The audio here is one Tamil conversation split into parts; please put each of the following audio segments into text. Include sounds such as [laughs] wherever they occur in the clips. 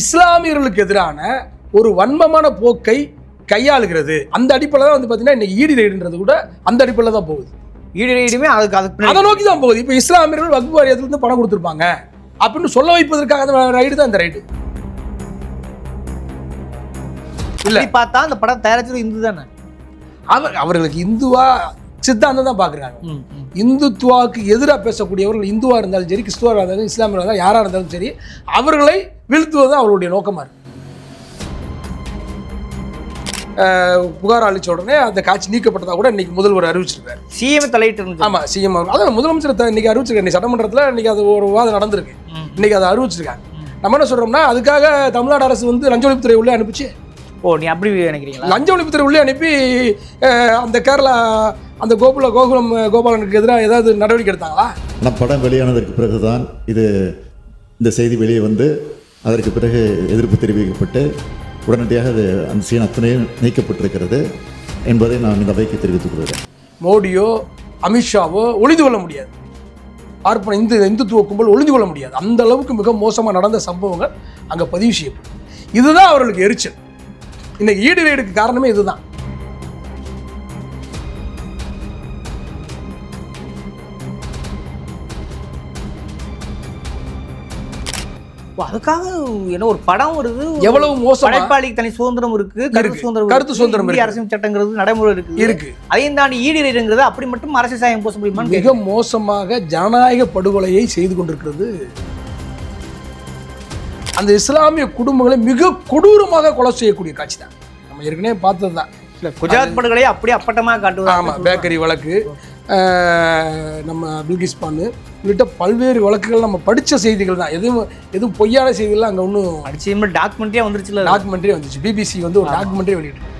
இஸ்லாமியர்களுக்கு எதிரான ஒரு வன்மமான போக்கை கையாளுகிறது. அந்த அடிப்படையில் தான் வந்து பார்த்தீங்கன்னா இன்னைக்கு ஈடி ரைடுன்றது கூட அந்த அடிப்படையில் தான் போகுது. ஈடு ஈடுமே அதுக்கு அதுக்கு அதை பின்னாடி நோக்கி தான் போகுது. இப்போ இஸ்லாமியர்கள் வகுப்பு வாரியத்திலிருந்து பணம் கொடுத்துருப்பாங்க. அப்படின்னு சொல்ல வைப்பதற்காக அந்த ரைடு தான் இந்த ரைடு இல்ல. பார்த்தா அந்த படம் தயாரிச்சது இந்து தானே அவர் அவர்களுக்கு இந்துவா சித்தாந்தம் தான் பார்க்குறாங்க. இந்துத்துவாவுக்கு எதிராக பேசக்கூடியவர்கள் இந்துவா இருந்தாலும் சரி கிறிஸ்துவா இருந்தாலும் இஸ்லாமியர் இருந்தாலும் யாராக இருந்தாலும் சரி அவர்களை வீழ்த்துவது தான் அவருடைய நோக்கமாக இருக்கு. அஹ் புகார் அளிச்ச உடனே அந்த காட்சி நீக்கப்பட்டதா கூட இன்னைக்கு முதல்வர் அறிவிச்சிருக்காரு. சிஎம் தலையிட்டு இருந்துச்சு ஆமா சிஎம் அதான் முதலமைச்சர் இன்னைக்கு அறிவிச்சிருக்காரு. இன்னைக்கு சட்டமன்றத்தில் இன்னைக்கு அது ஒரு விவாதம் நடந்திருக்கு. இன்னைக்கு அதை அறிவிச்சிருக்காங்க. நம்ம என்ன சொல்றோம்னா அதுக்காக தமிழ்நாடு அரசு வந்து லஞ்ச ஒழிப்புத்துறை உள்ளே அனுப்பிச்சு. ஓ நீ அப்படி நினைக்கிறீங்களா? லஞ்ச ஒழிப்புத்துறை உள்ளே அனுப்பி அந்த கேரளா அந்த கோகுல கோகுலம் கோபாலனுக்கு எதிராக ஏதாவது நடவடிக்கை எடுத்தாங்களா? ஆனால் படம் வெளியானதற்கு பிறகுதான் இது இந்த செய்தி வெளியே வந்து அதற்கு பிறகு எதிர்ப்பு தெரிவிக்கப்பட்டு உடனடியாக அது அந்த சீன் அத்தனையும் நீக்கப்பட்டிருக்கிறது என்பதை நான் இந்த அவைக்கு தெரிவித்துக் கொள்கிறேன். மோடியோ அமித்ஷாவோ ஒளிந்து கொள்ள முடியாது. பார்ப்பன இந்து இந்துத்துவ கும்பல் ஒளிந்து கொள்ள முடியாது. அந்த அளவுக்கு மிக மோசமாக நடந்த சம்பவங்கள் அங்கே பதிவு செய்யப்படும் இதுதான் அவர்களுக்கு எரிச்சல். இன்னைக்கு ஈடு ரைடுக்கு காரணமே இதுதான். அதுக்காக என்ன ஒரு படம் வருது எவ்வளவு மோசமா? படைப்பாளிக்கு தனி சுதந்திரம் இருக்கு கருத்து. சுதந்திரம் கருத்து சுதந்திரம் இருக்கு. அரசியல் சட்டங்கிறது நடைமுறை இருக்கு இருக்கு. அதையும் தாண்டி ஈடு ரைடுங்கிறது அப்படி மட்டும் அரசியல் சாயம் பூச முடியுமான்னு மிக மோசமாக ஜனநாயக படுகொலையை செய்து கொண்டிருக்கிறது. அந்த இஸ்லாமிய குடும்பங்களை மிக கொடூரமாக கொலை செய்யக்கூடிய காட்சி தான். நம்ம ஏற்கனவே பார்த்தது தான். குஜராத் படுகொலையை அப்படியே அப்பட்டமா காட்டுவாங்க ஆமாம் பேக்கரி வழக்கு. நம்ம பில்கிஸ் பானு உள்ளிட்ட பல்வேறு வழக்குகள் நம்ம படித்த செய்திகள் தான். எதுவும் எதுவும் பொய்யான செய்திகள்லாம் அங்கே ஒன்றும் அடிச்சு டாக்குமெண்ட்ரியா வந்துருச்சுல. டாக்குமெண்ட்ரி வந்துச்சு. பிபிசி வந்து ஒரு டாக்குமெண்ட்ரி வெளியிட்டு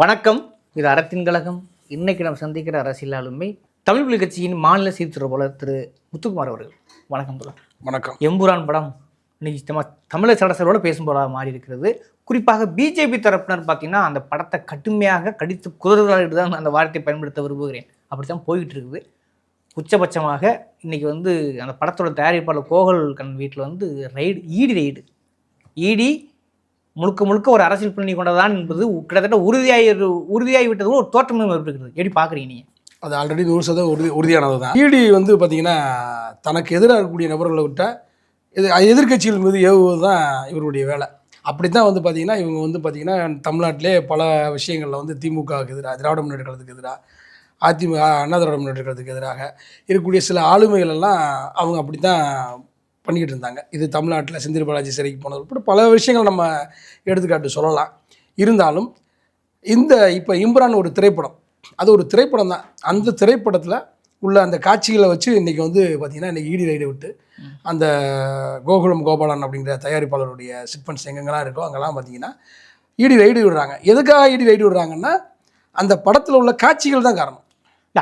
வணக்கம். இது அறத்தின் கழகம். இன்னைக்கு நம்ம சந்திக்கிற அரசியல் ஆளுமை தமிழ் புலி கட்சியின் மாநில செய்தி தொடர்பாளர் திரு முத்துக்குமார் அவர்கள். வணக்கம் தோழர். வணக்கம். எம்புரான் படம் இன்னைக்கு நம்ம தமிழர் சடசரோட பேசும் போல மாறி இருக்கிறது. குறிப்பாக பிஜேபி தரப்பினர் பார்த்தீங்கன்னா அந்த படத்தை கடுமையாக கடித்து குதிரைகளிட்டு தான் அந்த வார்த்தையை பயன்படுத்த விரும்புகிறேன். அப்படித்தான் போய்கிட்டு இருக்குது. உச்சபட்சமாக இன்னைக்கு வந்து அந்த படத்தோட தயாரிப்பாளர் கோகல் கண் வீட்டில் வந்து ரைடு ஈடி ரைடு ஈடி முழுக்க முழுக்க ஒரு அரசியல் பின்னணி கொண்டதான் என்பது கிட்டத்தட்ட உறுதியாகி உறுதியாகி விட்டது ஒரு தோற்றமும் இருக்கிறது எப்படி பார்க்குறீங்க நீங்கள் அது ஆல்ரெடி நூறு சதவீதம் உறுதி உறுதியானது தான். இடி வந்து பார்த்தீங்கன்னா தனக்கு எதிராக இருக்கக்கூடிய நபர்களை விட்ட இது எதிர்க்கட்சிகள் மீது ஏவுவது தான் இவருடைய வேலை. அப்படி தான் வந்து பார்த்திங்கன்னா இவங்க வந்து பார்த்திங்கன்னா தமிழ்நாட்டிலே பல விஷயங்களில் வந்து திமுகவுக்கு எதிராக திராவிட முன்னேற்ற கழகத்துக்கு எதிராக அதிமுக அண்ணா திராவிட முன்னேற்ற கழகத்துக்கு எதிராக இருக்கக்கூடிய சில ஆளுமைகள் எல்லாம் அவங்க அப்படி தான் பண்ணிக்கிட்டு இருந்தாங்க இது தமிழ்நாட்டில் செந்தில் பாலாஜி சிறைக்கு போனது உட்பட பல விஷயங்கள் நம்ம எடுத்துக்காட்டு சொல்லலாம். இருந்தாலும் இந்த இப்போ இம்ரான் ஒரு திரைப்படம். அது ஒரு திரைப்படம் தான். அந்த திரைப்படத்தில் உள்ள அந்த காட்சிகளை வச்சு இன்றைக்கி வந்து பார்த்திங்கன்னா இன்றைக்கி ஈடி ரைடு விட்டு அந்த கோகுலம் கோபாலன் அப்படிங்கிற தயாரிப்பாளருடைய சிட்பன்ஸ் எங்கெங்கெல்லாம் இருக்கோ அங்கெல்லாம் பார்த்தீங்கன்னா ஈடி ரைடு விடுறாங்க. எதுக்காக ஈடி ரைடு விடுறாங்கன்னா அந்த படத்தில் உள்ள காட்சிகள் தான் காரணம்.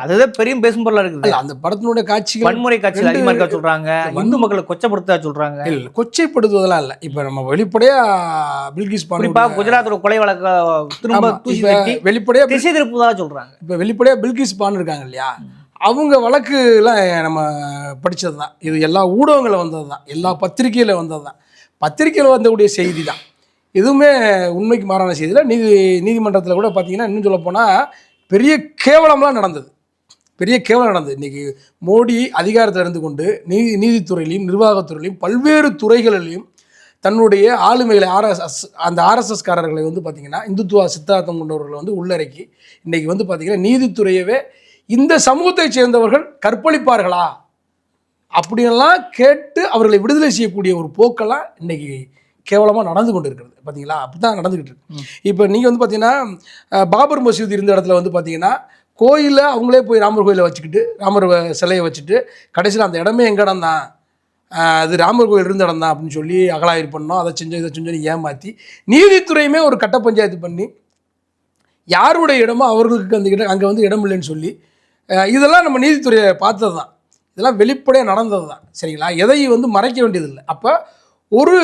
அதுதான் பெரிய பேசும் பொருளாக இருக்குது. அந்த படத்தினுடைய காட்சிகள் வன்முறை காட்சிகள் அதிகமாக இருக்கா சொல்கிறாங்க இந்து மக்களை கொச்சப்படுத்தா சொல்கிறாங்க இல்லை கொச்சைப்படுத்துவதெல்லாம் இல்லை. இப்போ நம்ம வெளிப்படையாக பில்கிஸ் குறிப்பாக பானு குஜராத்தோட கொலை வழக்க திரும்ப தூசி தட்டி வெளிப்படையாக திசை திருப்புவதாக சொல்கிறாங்க இப்போ வெளிப்படையாக பில்கிஸ் பான் இருக்காங்க இல்லையா? அவங்க வழக்குலாம் நம்ம படித்தது தான் இது எல்லா ஊடகங்களில் வந்தது தான் எல்லா பத்திரிகையில் வந்தது தான் பத்திரிகையில் வந்தக்கூடிய செய்தி தான் எதுவுமே உண்மைக்கு மாறான செய்தியில் நீதி நீதிமன்றத்தில் கூட பார்த்தீங்கன்னா இன்னும் சொல்லப்போனால் பெரிய கேவலம்லாம் நடந்தது. பெரிய கேவலம் நடந்தது. இன்றைக்கி மோடி அதிகாரத்தில் இருந்து கொண்டு நீதி நீதித்துறையிலையும் நிர்வாகத்துறையிலையும் பல்வேறு துறைகளிலையும் தன்னுடைய ஆளுமைகளை ஆர்எஸ்எஸ் அந்த ஆர்எஸ்எஸ்காரர்களை வந்து பார்த்திங்கன்னா இந்துத்துவ சித்தாந்தம் கொண்டவர்களை வந்து உள்ளடக்கி இன்றைக்கி வந்து பார்த்திங்கன்னா நீதித்துறையவே இந்த சமூகத்தைச் சேர்ந்தவர்கள் கற்பழிப்பார்களா? அப்படியெல்லாம் கேட்டு அவர்களை விடுதலை செய்யக்கூடிய ஒரு போக்கெல்லாம் இன்னைக்கு கேவலமாக நடந்து கொண்டு இருக்கிறது பார்த்தீங்களா அப்படி தான் நடந்துக்கிட்டு இருக்கு இப்போ நீங்கள் வந்து பார்த்தீங்கன்னா பாபர் மசூதி இருந்த இடத்துல வந்து பார்த்தீங்கன்னா கோயிலில் அவங்களே போய் ராமர் கோயிலை வச்சுக்கிட்டு ராமர் சிலையை வச்சுட்டு கடைசியில் அந்த இடமே எங்கள் இடம் தான் அது ராமர் கோயில் இருந்த இடம் தான் அப்படின்னு சொல்லி அகலாயிரு பண்ணோம். அதை செஞ்சோம் இதை செஞ்சோன்னு ஏமாற்றி நீதித்துறையுமே ஒரு கட்ட பஞ்சாயத்து பண்ணி யாருடைய இடமோ அவர்களுக்கு அந்த இடம் அங்கே வந்து இடம் இல்லைன்னு சொல்லி இதெல்லாம் நம்ம நீதித்துறையை பார்த்தது தான் இதெல்லாம் வெளிப்படையாக நடந்தது தான் சரிங்களா? எதையும் வந்து மறைக்க வேண்டியதில்லை. அப்போ ஒரு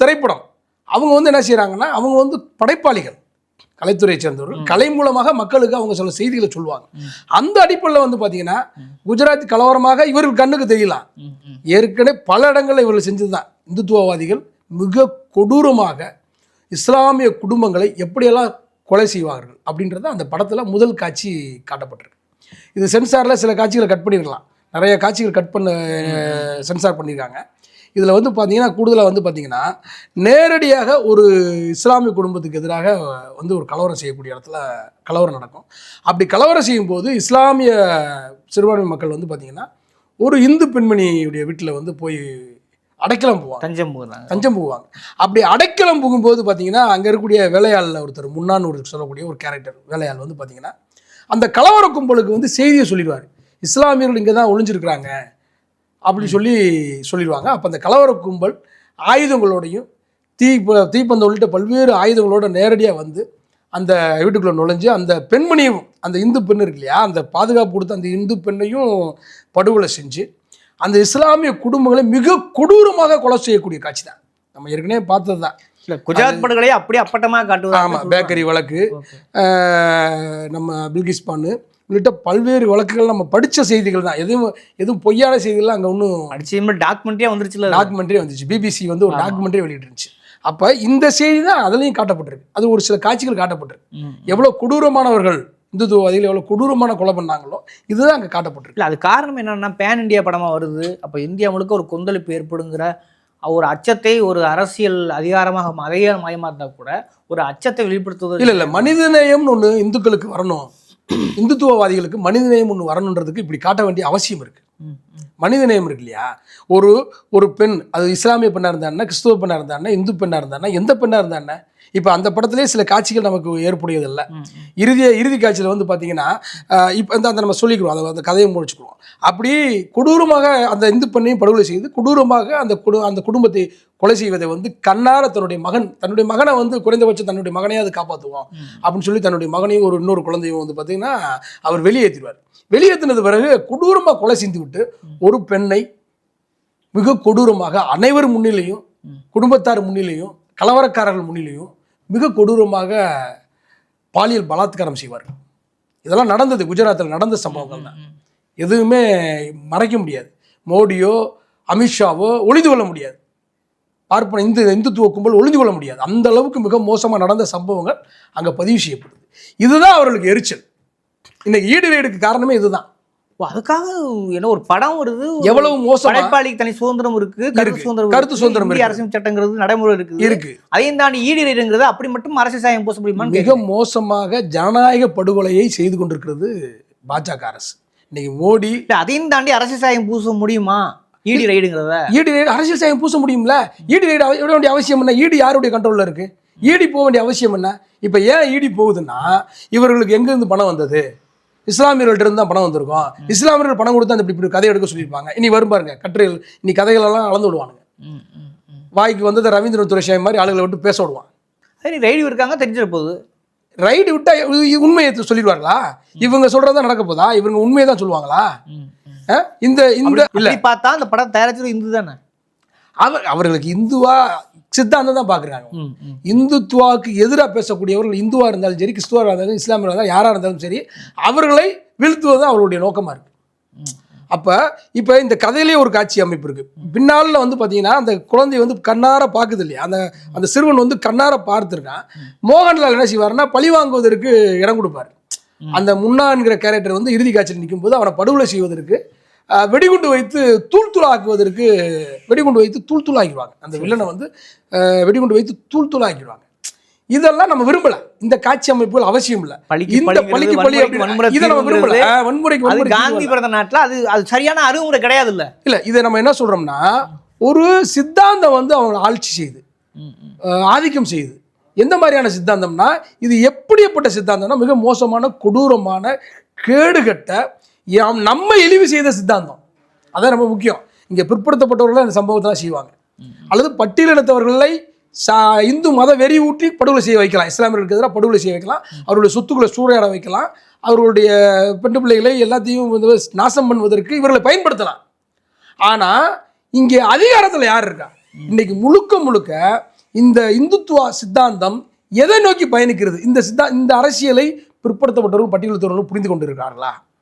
திரைப்படம் அவங்க வந்து என்ன செய்கிறாங்கன்னா அவங்க வந்து படைப்பாளிகள். கலைத்துறையை சேர்ந்தவர்கள். கலை மூலமாக மக்களுக்கு அவங்க சில செய்திகளை சொல்லுவாங்க. அந்த அடிப்படையில் வந்து பார்த்தீங்கன்னா குஜராத் கலவரமாக இவர்கள் கண்ணுக்கு தெரியலாம். ஏற்கனவே பல இடங்களில் இவர்கள் செஞ்சது தான் இந்துத்துவவாதிகள் மிக கொடூரமாக இஸ்லாமிய குடும்பங்களை எப்படியெல்லாம் கொலை செய்வார்கள் அப்படின்றது அந்த படத்தில் முதல் காட்சி காட்டப்பட்டிருக்கு. இது சென்சாரில் சில காட்சிகளை கட் பண்ணியிருக்கலாம் நிறைய காட்சிகள் கட் பண்ண சென்சார் பண்ணியிருக்காங்க இதில் வந்து பார்த்தீங்கன்னா கூடுதலாக வந்து பார்த்தீங்கன்னா நேரடியாக ஒரு இஸ்லாமிய குடும்பத்துக்கு எதிராக வந்து ஒரு கலவரம் செய்யக்கூடிய இடத்துல கலவரம் நடக்கும். அப்படி கலவரம் செய்யும்போது இஸ்லாமிய சிறுபான்மை மக்கள் வந்து பார்த்தீங்கன்னா ஒரு இந்து பெண்மணியுடைய வீட்டில் வந்து போய் அடைக்கலம் போவாங்க. தஞ்சம் போகிறாங்க தஞ்சம் புகுவாங்க அப்படி அடைக்கலம் புகும்போது பார்த்தீங்கன்னா அங்கே இருக்கக்கூடிய வேலையாளில் ஒருத்தர் முன்னான்னு ஒரு சொல்லக்கூடிய ஒரு கேரக்டர் வேலையாள் வந்து பார்த்தீங்கன்னா அந்த கலவர கும்பலுக்கு வந்து செய்தியை சொல்லிடுவார். இஸ்லாமியர்கள் இங்கே தான் ஒளிஞ்சிருக்கிறாங்க. அப்படி சொல்லி சொல்லிடுவாங்க. அப்போ அந்த கலவர கும்பல் ஆயுதங்களோடையும் தீ தீப்பந்தம் உள்ளிட்ட பல்வேறு ஆயுதங்களோட நேரடியாக வந்து அந்த வீட்டுக்குள்ளே நுழைஞ்சு அந்த பெண்மணியும் அந்த இந்து பெண் இருக்கு இல்லையா அந்த பாதுகாப்பு கொடுத்த அந்த இந்து பெண்ணையும் படுகொலை செஞ்சு அந்த இஸ்லாமிய குடும்பங்களை மிக கொடூரமாக கொலை செய்யக்கூடிய காட்சி தான். நம்ம ஏற்கனவே பார்த்தது தான் இல்ல குஜராத் படுகொலை அப்படியே அப்பட்டமாக காட்டுவாங்க ஆமாம் பேக்கரி வழக்கு நம்ம பில்கிஸ் பானு உள்ளிட்ட பல்வேறு வழக்குகள் நம்ம படித்த செய்திகள் தான். எதுவும் எதுவும் பொய்யான செய்திகள்லாம் அங்கே ஒன்றும் அடிச்சு டாக்குமெண்ட்டே வந்துருச்சுல. டாக்குமெண்ட்ரி வந்துச்சு பிபிசி வந்து ஒரு டாக்குமெண்ட்ரி வெளியிட்டுருந்துச்சு. அப்போ இந்த செய்தி தான் அதுலேயும் காட்டப்பட்டிருக்கு. அது ஒரு சில காட்சிகள் காட்டப்பட்டிருக்கு. எவ்வளோ கொடூரமானவர்கள் இந்துத்துவவாதிகள் எவ்வளோ கொடூரமான கொலை பண்ணாங்களோ இதுதான் அங்கே காட்டப்பட்டிருக்கு. இல்ல அது காரணம் என்னன்னா பேன் இந்தியா படமா வருது. அப்ப இந்தியா முழுக்க ஒரு கொந்தளிப்பு ஏற்படுங்கிற ஒரு அச்சத்தை ஒரு அரசியல் அதிகாரமாக அதிகாரமயமா இருந்தா கூட ஒரு அச்சத்தை வெளிப்படுத்துவது இல்லை இல்லை. மனிதநேயம்னு ஒன்று இந்துக்களுக்கு வரணும். இந்துத்துவவாதிகளுக்கு மனிதநேயம் ஒன்று வரணுன்றதுக்கு இப்படி காட்ட வேண்டிய அவசியம் இருக்குது மனிதநேயம் இருக்கு இல்லையா ஒரு ஒரு பெண் அது இஸ்லாமிய பெண்ணாக இருந்தான்னா கிறிஸ்துவ பெண்ணாக இருந்தான்னா இந்து பெண்ணாக இருந்தான்னா எந்த பெண்ணாக இருந்தானே இப்போ அந்த படத்திலே சில காட்சிகள் நமக்கு ஏற்புடையதில்லை. இறுதிய இறுதி காட்சியில் வந்து பார்த்தீங்கன்னா இப்போ இந்த அந்த நம்ம சொல்லிக்கிறோம். அதை அந்த கதையை முடிச்சுக்குவோம் அப்படி கொடூரமாக அந்த இந்து பெண்ணையும் படுகொலை செய்து கொடூரமாக அந்த குடு அந்த குடும்பத்தை கொலை செய்வதை வந்து கண்ணார தன்னுடைய மகன் தன்னுடைய மகனை வந்து குறைந்தபட்சம் தன்னுடைய மகனையாவது காப்பாற்றுவோம் அப்படின்னு சொல்லி தன்னுடைய மகனையும் ஒரு இன்னொரு குழந்தையும் வந்து பார்த்தீங்கன்னா அவர் வெளியேற்றிடுவார் வெளியேற்றினது பிறகு கொடூரமாக கொலை செஞ்சு விட்டு ஒரு பெண்ணை மிக கொடூரமாக அனைவர் முன்னிலையும் குடும்பத்தார் முன்னிலையும் கலவரக்காரர்கள் முன்னிலையும் மிக கொடூரமாக பாலியல் பலாத்காரம் செய்வார் இதெல்லாம் நடந்தது குஜராத்தில் நடந்த சம்பவங்கள் தான் எதுவுமே மறைக்க முடியாது. மோடியோ அமித்ஷாவோ ஒளிந்து கொள்ள முடியாது. பார்ப்பன இந்து இந்துத்துவ கும்பல் ஒளிந்து கொள்ள முடியாது. அந்த அளவுக்கு மிக மோசமாக நடந்த சம்பவங்கள் அங்கே பதிவு செய்யப்படுது. இதுதான் அவர்களுக்கு எரிச்சல். இன்னைக்கு ஈடு ரேடுக்கு காரணமே இதுதான். அதுக்காக என்ன ஒரு படம் வருது எவ்வளவு மோசமா? படைப்பாளிக்கு தனி சுதந்திரம் இருக்கு கருத்து இருக்கு. சுதந்திரம் கருத்து இருக்கு, சுதந்திரம் இருக்கு. அரசியல் சட்டங்கிறது நடைமுறை இருக்குது. இருக்கு. அதையும் தாண்டி ஈடுங்கிறது அப்படி மட்டும் அரசியல் சாயம் பூச முடியுமான்னு மிக. மோசமாக ஜனநாயக படுகொலையை செய்து கொண்டிருக்கிறது பாஜக அரசு. இன்னைக்கு மோடி அதையும் தாண்டி அரசியல் சாயம் பூச முடியுமா? ஈடி ரைடுங்கிறத ஈடு ரேடு அரசியல் சாயம் பூச முடியும்ல? ஈடு ரேடு விட வேண்டிய அவசியம் என்ன? ஈடு யாருடைய கண்ட்ரோலில் இருக்கு? ஈடி போக வேண்டிய அவசியம் என்ன? இப்போ ஏன் ஈடி போகுதுன்னா இவர்களுக்கு எங்கேருந்து பணம் வந்தது? இஸ்லாமியர்கள்ட்ட இருந்து தான் பணம் வந்திருக்கும். இஸ்லாமியர்கள் பணம் கொடுத்து அந்த இப்படி இப்படி கதை எடுக்க சொல்லியிருப்பாங்க. இனி வரும் பாருங்க கட்டுரைகள். இனி கதைகளெல்லாம் அளந்து விடுவானுங்க. வாய்க்கு வந்தது ரவீந்திரன் துரைசாமி மாதிரி ஆளுகளை விட்டு பேச விடுவான். சரி ரைடு இருக்காங்க தெரிஞ்சிட போகுது. ரைடு விட்டா உண்மையை சொல்லிடுவார்களா? இவங்க சொல்றதா நடக்க போதா? இவங்க உண்மையை தான் சொல்லுவாங்களா? இந்த இந்த பார்த்தா அந்த படம் தயாரிச்சது இந்து தானே அவர் அவர்களுக்கு இந்துவா சித்தாந்தம் தான் பார்க்குறாங்க. இந்துத்துவாவுக்கு எதிராக பேசக்கூடியவர்கள் இந்துவா இருந்தாலும் சரி கிறிஸ்துவா இருந்தாலும் இஸ்லாமியர் இருந்தாலும் யாராக இருந்தாலும் சரி அவர்களை வீழ்த்துவது தான் அவருடைய நோக்கமாக இருக்கு. அப்போ இப்போ இந்த கதையிலே ஒரு காட்சி அமைப்பு இருக்கு. பின்னாளில் வந்து பார்த்தீங்கன்னா அந்த குழந்தை வந்து கண்ணார பார்க்குது இல்லையா? அந்த அந்த சிறுவன் வந்து கண்ணார பார்த்துருக்கான். மோகன்லால் என்ன செய்வாருன்னா பழி வாங்குவதற்கு இடம் கொடுப்பாரு. அந்த முன்னா என்கிற கேரக்டர் வந்து இறுதி காட்சியில் நிற்கும்போது அவனை படுகொலை செய்வதற்கு வெடிகுண்டு வைத்து தூள் தூளாக்குவதற்கு வெடிகுண்டு வைத்து தூள் தூளாக்கிடுவாங்க. அந்த வில்லனை வந்து வெடிகுண்டு வைத்து தூள் தூளாக்கிடுவாங்க. இதெல்லாம் நம்ம விரும்பல. இந்த காட்சி அமைப்புகள் அவசியம் இல்லை. இந்த பழிக்கு பழி இதை நம்ம விரும்பல. வன்முறைக்கு வன்முறை காந்தி பிறந்த நாட்டுல அது அது சரியான அணுகுமுறை கிடையாது இல்ல இல்ல இதை நம்ம என்ன சொல்றோம்னா ஒரு சித்தாந்தம் வந்து அவங்க ஆட்சி செய்யுது ஆதிக்கம் செய்யுது எந்த மாதிரியான சித்தாந்தம்னா இது எப்படிப்பட்ட சித்தாந்தம்னா மிக மோசமான கொடூரமான கேடுகட்ட நம்ம இழிவு செய்த சித்தாந்தம். அதான் ரொம்ப முக்கியம். இங்க பிற்படுத்தப்பட்டவர்கள் இந்த சம்பவத்தெல்லாம் செய்வாங்க. அல்லது பட்டியலினத்தவர்களை சா இந்து மத வெறி ஊட்டி படுகொலை செய்ய வைக்கலாம். இஸ்லாமியர்களுக்கு எதிராக படுகொலை செய்ய வைக்கலாம். அவருடைய சொத்துக்களை சூறையாட வைக்கலாம். அவர்களுடைய பெண் பிள்ளைகளை எல்லாத்தையும் நாசம் பண்ணுவதற்கு இவர்களை பயன்படுத்தலாம். ஆனால் இங்கே அதிகாரத்தில் யார் இருக்கா? இன்னைக்கு முழுக்க முழுக்க இந்த இந்துத்துவ சித்தாந்தம் எதை நோக்கி பயணிக்கிறது? இந்த சித்தா இந்த அரசியலை பிற்படுத்தப்பட்டவர்கள் பட்டியலித்தவர்கள் புரிந்து கொண்டிருக்கிறார்களா? ம்.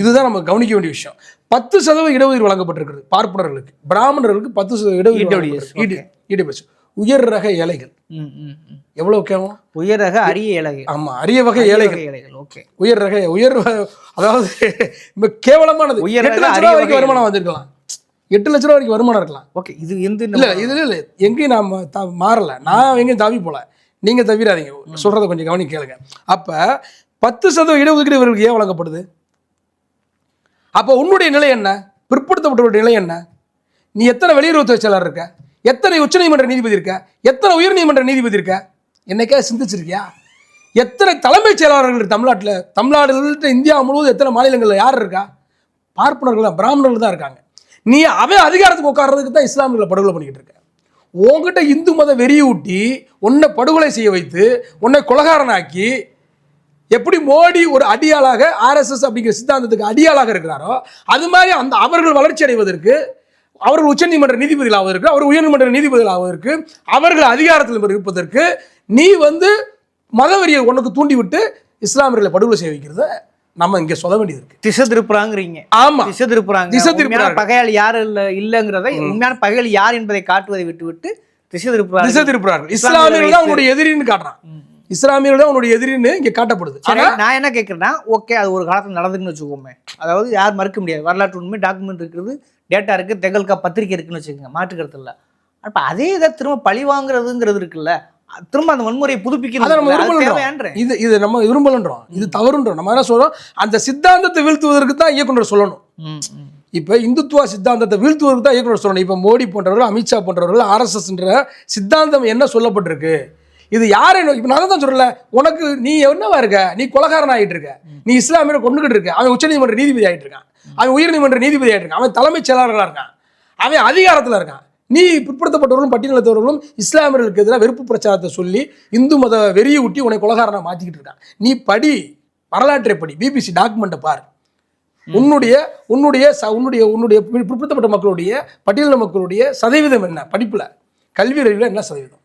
இதுதான் நம்ம கவனிக்க வேண்டிய விஷயம். பத்து சதவீத இடஒதுக்கீடு வழங்கப்பட்டிருக்கிறது பார்ப்பனர்களுக்கு. பிராமணர்களுக்கு பத்து சதவீத இடஒதுக்கீடு உயர் ரக ஏழைகள். எவ்வளவு கேவலம்? உயர் ரக அரிய இலகை ஆமா அரிய வகை ஏழைகள். ஓகே. உயர் ரக உயர் அதாவது [laughs] இப்ப கேவலமானது. உயர் எட்டு லட்ச ரூபா வரைக்கும் வருமானம் வந்திருக்கலாம். எட்டு லட்ச ரூபா வரைக்கும் வருமானம் இருக்கலாம். ஓகே இது எந்த இல்ல இது இல்ல எங்கேயும் நான் மாறல. நான் எங்கேயும் தவி போல. நீங்க தவிராதீங்க சொல்றதை கொஞ்சம் கவனி கேளுங்க. அப்ப பத்து சதவீத இடஒதுக்கீடு இவர்களுக்கு ஏன் வழங்கப்படுது? அப்போ உன்னுடைய நிலை என்ன? பிற்படுத்தப்பட்டவருடைய நிலை என்ன? நீ எத்தனை வெளியுறவுத்துறை செயலாளர் இருக்க? எத்தனை உச்சநீதிமன்ற நீதிபதி இருக்க? எத்தனை உயர்நீதிமன்ற நீதிபதி இருக்க? என்னைக்கா சிந்திச்சிருக்கியா? எத்தனை தலைமைச் செயலாளர்கள் தமிழ்நாட்டில்? தமிழ்நாடு இந்தியா முழுவதும் எத்தனை மாநிலங்களில் யார் இருக்கா? பார்ப்பனர்கள் தான் பிராமணர்கள் தான் இருக்காங்க. நீ அவன் அதிகாரத்துக்கு உட்கார்றதுக்கு தான் இஸ்லாமியர்களை படுகொலை பண்ணிக்கிட்டு இருக்க. உன்கிட்ட இந்து மத வெறியூட்டி உன்னை படுகொலை செய்ய வைத்து உன்னை கொலகாரனாக்கி எப்படி மோடி ஒரு அடியாளாக ஆர்எஸ்எஸ் அப்படிங்கிற சித்தாந்தத்துக்கு அடியாளாக இருக்கிறாரோ அது மாதிரி அந்த அவர்கள் வளர்ச்சி அடைவதற்கு அவர்கள் உச்சநீதிமன்ற நீதிபதிகள் ஆவதற்கு அவர் உயர்நீதிமன்ற நீதிபதிகள் ஆவதற்கு அவர்கள் அதிகாரத்தில் இருப்பதற்கு நீ வந்து மதவெறியை உனக்கு தூண்டிவிட்டு இஸ்லாமியர்களை படுகொலை செய்ய வைக்கிறத நம்ம இங்கே சொல்ல வேண்டியது இருக்கு. திசை திருப்புறாங்கிறீங்க. ஆமா. திசை திருப்புறாங்க. திசை திருப்புறாங்க. பகையாளி யார் இல்ல இல்லங்கிறதை உண்மையான பகையாளி யார் என்பதை காட்டுவதை விட்டு விட்டு திசை திருப்புறாங்க. திசை திருப்புறார்கள். இஸ்லாமியர்கள் தான் உன்னுடைய எதிரின்னு காட்டுறான். இஸ்லாமியர்கள் தான் உன்னுடைய எதிரின்னு இங்கே காட்டப்படுது. சரி ஆனா நான் என்ன கேட்குறேன்னா ஓகே அது ஒரு காலத்தில் நடந்துன்னு வச்சுக்கோமே. அதாவது யார் மறுக்க முடியாது. வரலாற்று உண்மை டாக்குமெண்ட் இருக்குது டேட்டா இருக்குது தெகல்கா பத்திரிக்கை இருக்குன்னு வச்சுக்கோங்க மாற்றுக்கிறது இல்லை அப்போ அதே இதை திரும்ப பழி வாங்குறதுங்கிறது இருக்குல்ல திரும்ப அந்த வன்முறையை புதுப்பிக்கணும். இது இது நம்ம விரும்பலன்றோம். இது தவறுன்றோம். நம்ம என்ன சொல்றோம்? அந்த சித்தாந்தத்தை வீழ்த்துவதற்கு தான் இயக்குனர் சொல்லணும். இப்போ இந்துத்துவ சித்தாந்தத்தை வீழ்த்துவதற்கு தான் இயக்குனர் சொல்லணும். இப்போ மோடி போன்றவர்கள் அமித்ஷா போன்றவர்கள் ஆர்எஸ்எஸ்ன்ற சித்தாந்தம் என்ன சொல்லப்பட்டிருக்கு? இது யாரை இப்போ நான் தான் சொல்றல உனக்கு நீ என்னவா இருக்க? நீ கொலகாரன் ஆகிட்டு இருக்க. நீ இஸ்லாமியரை கொண்டுகிட்டு இருக்க. அவன் உச்சநீதிமன்ற நீதிபதி ஆகிட்டு இருக்கான். அவன் உயர்நீதிமன்ற நீதிபதி ஆகிட்டு இருக்கான். அவன் தலைமைச் செயலாளராக இருக்கான். அவன் அதிகாரத்தில் இருக்கான். நீ பிற்படுத்தப்பட்டவர்களும் பட்டியலத்தவர்களும் இஸ்லாமியர்களுக்கு எதிராக வெறுப்பு பிரச்சாரத்தை சொல்லி இந்து மத வெறியை ஊட்டி உன்னை கொலகாரனா மாற்றிக்கிட்டு இருக்கான். நீ படி வரலாற்றை படி பிபிசி டாக்குமெண்ட்டை பார். உன்னுடைய உன்னுடைய ச உன்னுடைய உன்னுடைய பிற்படுத்தப்பட்ட மக்களுடைய பட்டியலின மக்களுடைய சதவீதம் என்ன? படிப்பில். கல்வி அறிவில் என்ன சதவீதம்?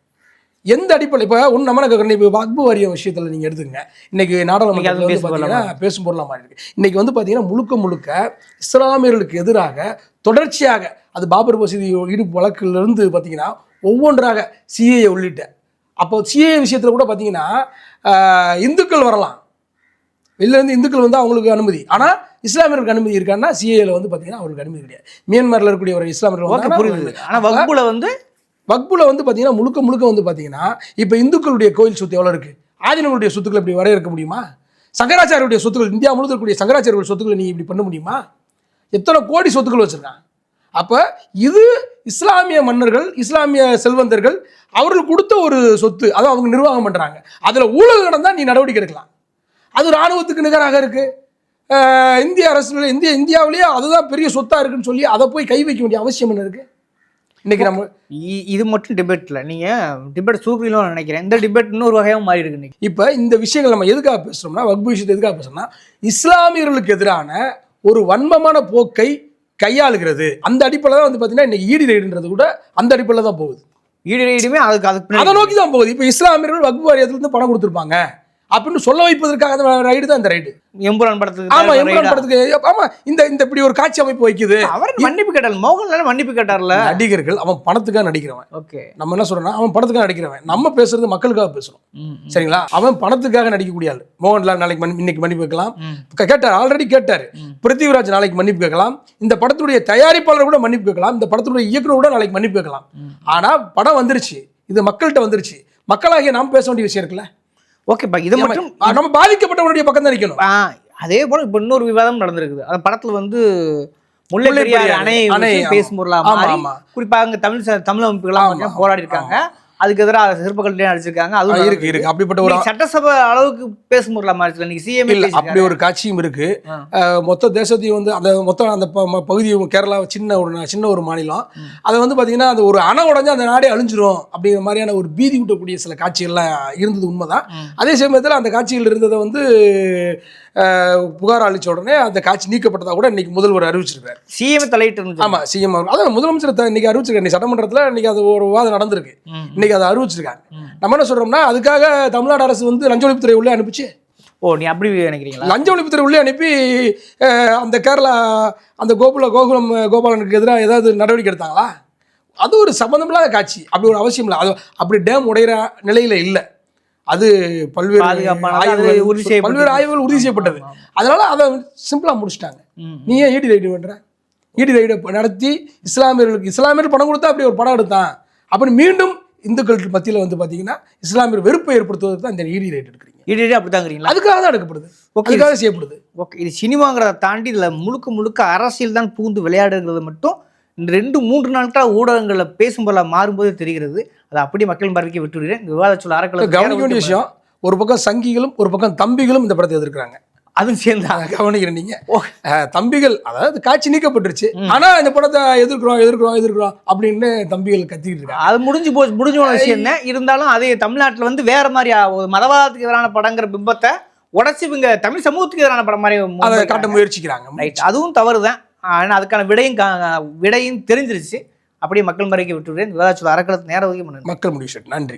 எந்த அடிப்படை இப்போ ஒன்று நம்ம இப்போ வக்பு வாரிய விஷயத்தில் நீங்கள் எடுத்துங்க இன்னைக்கு நாடாளுமன்றத்தில் வந்து பார்த்தீங்கன்னா பேசும் பொருளாக மாறி இருக்கு. இன்னைக்கு வந்து பார்த்தீங்கன்னா முழுக்க முழுக்க இஸ்லாமியர்களுக்கு எதிராக தொடர்ச்சியாக அது பாபர் மசீதி ஈடுப்பு வழக்கிலிருந்து பார்த்தீங்கன்னா ஒவ்வொன்றாக சிஏஏ உள்ளிட்ட அப்போ சிஏஏ விஷயத்தில் கூட பார்த்தீங்கன்னா இந்துக்கள் வரலாம். வெளில இருந்து இந்துக்கள் வந்து அவங்களுக்கு அனுமதி. ஆனால் இஸ்லாமியர்களுக்கு அனுமதி இருக்கான்னா சிஏல வந்து பார்த்தீங்கன்னா அவங்களுக்கு அனுமதி கிடையாது. மியான்மரில் இருக்கக்கூடிய ஒரு இஸ்லாமியர்கள் புரியுது. ஆனா வகுப்புல வந்து வக்புல வந்து பார்த்தீங்கன்னா முழுக்க முழுக்க வந்து பார்த்தீங்கன்னா இப்போ இந்துக்களுடைய கோயில் சொத்து எவ்வளோ இருக்குது ஆதினங்களுடைய சொத்துக்களை இப்படி வரையறுக்க முடியுமா? சங்கராச்சாரியுடைய சொத்துக்கள் இந்தியா முழுக்க இருக்கக்கூடிய சங்கராச்சாரியுடைய சொத்துக்களை நீ இப்படி பண்ண முடியுமா? எத்தனை கோடி சொத்துக்கள் வச்சுருக்கான் அப்போ இது இஸ்லாமிய மன்னர்கள் இஸ்லாமிய செல்வந்தர்கள் அவர்கள் கொடுத்த ஒரு சொத்து அதை அவங்க நிர்வாகம் பண்ணுறாங்க அதில் ஊழல் நடந்தால் நீ நடவடிக்கை எடுக்கலாம். அது இராணுவத்துக்கு நிகராக இருக்குது இந்திய அரசு இந்திய இந்தியாவிலேயே அதுதான் பெரிய சொத்தாக இருக்குன்னு சொல்லி அதை போய் கை வைக்க வேண்டிய அவசியம் என்ன இருக்குது இன்னைக்கு நம்ம இது மட்டும் டிபேட்ல நீங்க டிபேட் சூப்பரிலும் நினைக்கிறேன். இந்த டிபேட் இன்னொரு வகையாக மாறி இருக்கு இன்னைக்கு. இப்போ இந்த விஷயங்கள் நம்ம எதுக்காக பேசுறோம்னா வக்பு விஷயத்தை எதுக்காக பேசுறோம்னா இஸ்லாமியர்களுக்கு எதிரான ஒரு வன்மமான போக்கை கையாளுகிறது. அந்த அடிப்படையில் தான் வந்து பார்த்தீங்கன்னா இன்னைக்கு ஈடு ரைடுன்றது கூட அந்த அடிப்படையில் தான் போகுது. ஈடுமே அதுக்கு அதுக்கு அதை நோக்கி தான் போகுது. இப்போ இஸ்லாமியர்கள் வக்பு வாரியத்திலிருந்து பணம் கொடுத்துருப்பாங்க. அப்படின்னு சொல்ல வைப்பதற்காக அந்த ரைடு தான் இந்த ரைடு எம்புரான் படத்துக்கு ஆமா ரைடா? படத்துக்கு ஆமா இந்த இந்த இப்படி ஒரு காட்சி அமைப்பு வைக்குது. அவர் மன்னிப்பு கேட்டார் மோகன்லால் மன்னிப்பு கேட்டார்ல? நடிகர்கள் அவன் பணத்துக்காக நடிக்கிறவன். ஓகே. நம்ம என்ன சொல்றோம்னா அவன் பணத்துக்காக நடிக்கிறவன். நம்ம பேசுறது மக்களுக்காக பேசுறோம். சரிங்களா? அவன் பணத்துக்காக நடிக்கக்கூடிய ஆள். மோகன்லால் நாளைக்கு மன்னி- இன்னைக்கு மன்னிப்பு கேட்கலாம். கேட்டார் ஆல்ரெடி கேட்டார். பிருத்திவிராஜ் நாளைக்கு மன்னிப்பு கேட்கலாம். இந்த படத்துடைய தயாரிப்பாளர் கூட மன்னிப்பு கேட்கலாம். இந்த படத்துடைய இயக்குனர் கூட நாளைக்கு மன்னிப்பு கேட்கலாம். ஆனா படம் வந்துருச்சு. இது மக்கள்கிட்ட வந்துருச்சு. மக்களாகிய நாம் பேச வேண்டிய விஷயம் இருக்குல்ல? ஓகேப்பா இது மட்டும் நம்ம- பாதிக்கப்பட்டவனுடைய பக்கம் தான் நிற்கணும் அதே போல இப்ப இன்னொரு விவாதம் நடந்திருக்குது அந்த படத்துல வந்து முல்லை பெரியார் அணை. பேசும் பொருளா ஆமா, மாறி ஆமா. குறிப்பா அங்க தமிழ் தமிழ் அமைப்புகள்லாம் போராடி இருக்காங்க அதுக்கு எதிராக சிற்பக்கல்லே அடிச்சிருக்காங்க. ஆ, அதுவும் இருக்கு இருக்கு. அப்படிப்பட்ட ஒரு சட்டசபை அளவுக்கு பேசும்போது மாதிரி இன்னைக்கு சிஎம் இல்ல அப்படி ஒரு காட்சியும் இருக்கு. மொத்த தேசத்தையும் வந்து அந்த மொத்தம் அந்த ப- ம- பகுதி கேரளா சின்ன ஒரு சின்ன ஒரு மாநிலம். அதை வந்து பாத்தீங்கன்னா அந்த ஒரு அணை உடஞ்சா அந்த நாடே அழிஞ்சிரும் அப்படிங்கிற மாதிரியான ஒரு பீதி ஊட்டக்கூடிய சில காட்சிகள்லாம் இருந்தது உண்மைதான். அதே சமயத்தில் அந்த காட்சிகள் இருந்ததை வந்து புகார் அளிச்ச உடனே அந்த காட்சி நீக்கப்பட்டதா கூட இன்னைக்கு முதல்வர் அறிவிச்சிருக்காரு. சிஎம் தலையிட்டு ஆமா சிஎம் அதான் முதலமைச்சர் இன்னைக்கு அறிவிச்சிருக்காரு. இன்னைக்கு சட்டமன்றத்துல இன்னைக்கு அது ஒரு விவாதம் நடந்திருக்கு. இன்னைக்கு அதை அறிவிச்சிருக்காங்க. நம்ம என்ன சொல்றோம்னா அதுக்காக தமிழ்நாடு அரசு வந்து லஞ்ச ஒழிப்புத்துறை உள்ளே அனுப்பிச்சு. ஓ நீ அப்படி நினைக்கிறீங்களா? லஞ்ச ஒழிப்புத்துறை உள்ளே அனுப்பி அந்த கேரளா அந்த கோகுல கோகுலம் கோபாலனுக்கு எதிராக ஏதாவது நடவடிக்கை எடுத்தாங்களா? அது ஒரு சம்மந்தமில்லாத காட்சி. அப்படி ஒரு அவசியம் இல்லை. அது அப்படி டேம் உடையிற நிலையில இல்லை. அது பல்வேறு. பல்வேறு ஆய்வுகள் உறுதி செய்யப்பட்டது. அதனால அதை சிம்பிளா முடிச்சிட்டாங்க. நீ ஏன் ஈடி ரைடு பண்ற? ஈடி ரைடு நடத்தி இஸ்லாமியர்களுக்கு இஸ்லாமியர் பணம் கொடுத்தா அப்படி ஒரு படம் எடுத்தான். அப்படி மீண்டும் இந்துக்கள் மத்தியில் வந்து பார்த்தீங்கன்னா இஸ்லாமியர் வெறுப்பை ஏற்படுத்துவதற்கு தான் இந்த ஈடி ரைடு எடுக்கிறீங்க. இடி அப்படித்தாங்கிறீங்களா அதுக்காக தான் எடுக்கப்படுது. ஓகே. செய்யப்படுது. ஓகே. இது சினிமாங்கிறத தாண்டி இதில் முழுக்க முழுக்க அரசியல் தான் பூந்து விளையாடுங்கிறது மட்டும் இந்த ரெண்டு மூன்று நாட்களாக ஊடகங்களில் பேசும்போது மாறும்போது தெரிகிறது. அதை அப்படியே மக்கள் பார்வைக்கு விட்டு விடுறேன் இந்த விவாத சொல்ல அறக்கலை கவனிக்க வேண்டிய விஷயம் ஒரு பக்கம் சங்கிகளும் ஒரு பக்கம் தம்பிகளும் இந்த படத்தை எதிர்க்கிறாங்க. அதுவும் சேர்ந்தா அதை கவனிக்கிறேன் நீங்க. ஓ. அஹ், தம்பிகள் அதாவது காட்சி நீக்கப்பட்டுருச்சு. ஆனா இந்த படத்தை எதிர்க்கிறோம் எதிர்க்கிறோம் எதிர்க்கிறோம் அப்படின்னு தம்பிகள் கத்திக்கிட்டு இருக்காங்க. அது முடிஞ்சு போச்சு முடிஞ்ச விஷயம் என்ன? இருந்தாலும் அதே தமிழ்நாட்டில் வந்து வேற மாதிரி மதவாதத்துக்கு எதிரான படங்கிற பிம்பத்தை உடச்சி இவங்க தமிழ் சமூகத்துக்கு எதிரான படம் மாதிரி அதை. காட்ட முயற்சிக்கிறாங்க. ரைட் அதுவும் தவறு தான் ஆனால் அதுக்கான விடையும் விடையும் தெரிஞ்சிருச்சு. அப்படியே மக்கள் மறைக்க விட்டு விடுறேன் விவாத நேரம் ஒதுக்கி பண்ணுங்க மக்கள் முடிவு நன்றி.